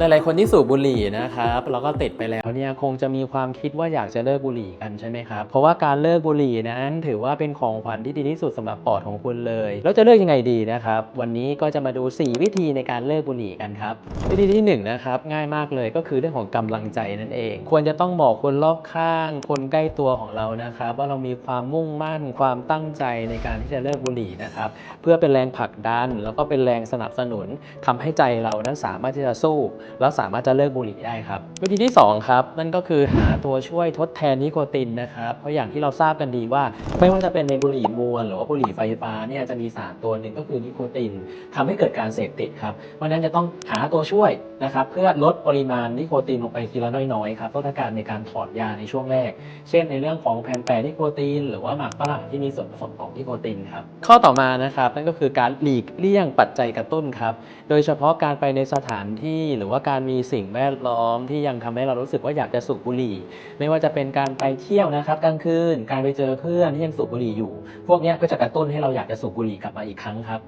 หลายๆคนที่สูบบุหรี่นะครับแล้วก็ติดไปแล้วเนี่ยคงจะมีความคิดว่าอยากจะเลิกบุหรี่กันใช่ไหมครับเพราะว่าการเลิกบุหรี่นั้นถือว่าเป็นของขวัญที่ดีที่สุดสำหรับปอดของคุณเลย แล้วจะเลิกยังไงดีนะครับวันนี้ก็จะมาดู 4 วิธีในการเลิกบุหรี่กันครับวิธีที่1นงนะครับง่ายมากเลยก็คือเรื่องของกำลังใจนั่นเอง ควรจะต้องบอกคนรอบข้าง คนใกล้ตัวของเรานะครับว่าเรามีความมุ่งมั่นความตั้งใจในการที่จะเลิกบุหรี่นะครับเพื่อเป็นแรงผลักดัน แล้วก็เป็นแรงสนับสนุนทำให้ใจเรานั้นสามารถที่จะสู้แล้วสามารถจะเลิกบุหรี่ได้ครับวิธีที่สองครับนั่นก็คือหาตัวช่วยทดแทนนิโคตินนะครับเพราะอย่างที่เราทราบกันดีว่า ไม่ว่าจะเป็นในบุหรี่มวลหรือว่าบุหรี่ไฟฟ้าเนี่ยจะมีสารตัวหนึ่งก็คือนิโคตินทำให้เกิดการเสพติดครับเพราะนั้นจะต้องหาตัวช่วยนะครับเพื่อลดปริมาณนิโคตินลงไปทีละน้อยๆครับต้องการในการถอนยาในช่วงแรก เช่นในเรื่องของแผ่นแปะนิโคติน หรือว่าหมากฝรั่งที่มีส่วนผสมของนิโคตินครับข้อต่อมานะครับนั่นก็คือการหลีกเลี่ยงปัจจัยกระตุ้นครับโดยเฉพาะการไปในสถานที่หรือว่าการมีสิ่งแวดล้อมที่ยังทำให้เรารู้สึกว่าอยากจะสูบบุหรี่ ไม่ว่าจะเป็นการไปเที่ยวนะครับกลางคืนการไปเจอเพื่อนที่ยังสูบบุหรี่อยู่ พวกนี้ก็จะกระตุ้นให้เราอยากจะสูบบุหรี่กลับมาอีกครั้งครับ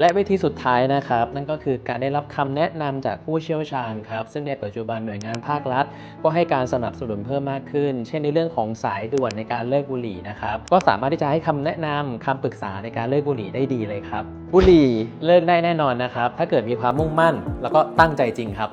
และวิธีสุดท้ายนะครับ นั่นก็คือการได้รับคำแนะนำจากผู้เชี่ยวชาญครับ ซึ่งในปัจจุบันหน่วยงานภาครัฐ ก็ให้การสนับสนุนเพิ่มมากขึ้น เช่นในเรื่องของสายด่วนในการเลิกบุหรี่นะครับ ก็สามารถที่จะให้คำแนะนำคำปรึกษาในการเลิกบุหรี่ได้ดีเลยครับ บุหรี่เลิกได้แน่นอนนะครับ ถ้าเกิดมีความมุ่งมั่น แล้วก็ตั้งใจจริงครับ